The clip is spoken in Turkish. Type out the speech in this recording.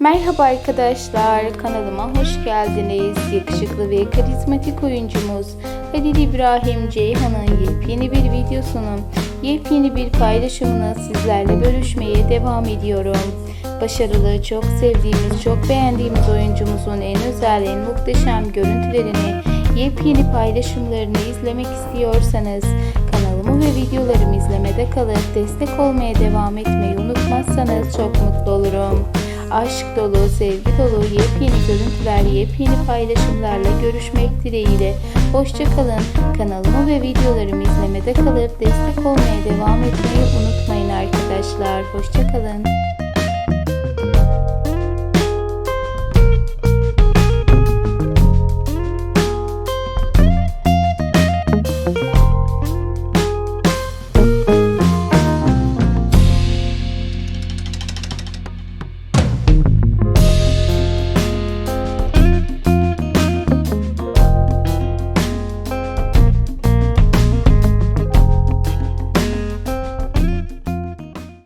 Merhaba arkadaşlar, kanalıma hoş geldiniz. Yakışıklı ve karizmatik oyuncumuz Halil İbrahim Ceyhan'ın yepyeni bir videosunun yepyeni bir paylaşımını sizlerle bölüşmeye devam ediyorum. Başarılı, çok sevdiğimiz, çok beğendiğimiz oyuncumuzun en özel, en muhteşem görüntülerini, yepyeni paylaşımlarını izlemek istiyorsanız kanalımı ve videolarımı izlemede kalıp destek olmaya devam etmeyi unutmazsanız çok mutlu olurum. Aşk dolu, sevgi dolu, yepyeni görüntüler, yepyeni paylaşımlarla görüşmek dileğiyle. Hoşçakalın. Kanalımı ve videolarımı izlemede kalıp destek olmaya devam etmeyi unutmayın arkadaşlar. Hoşçakalın.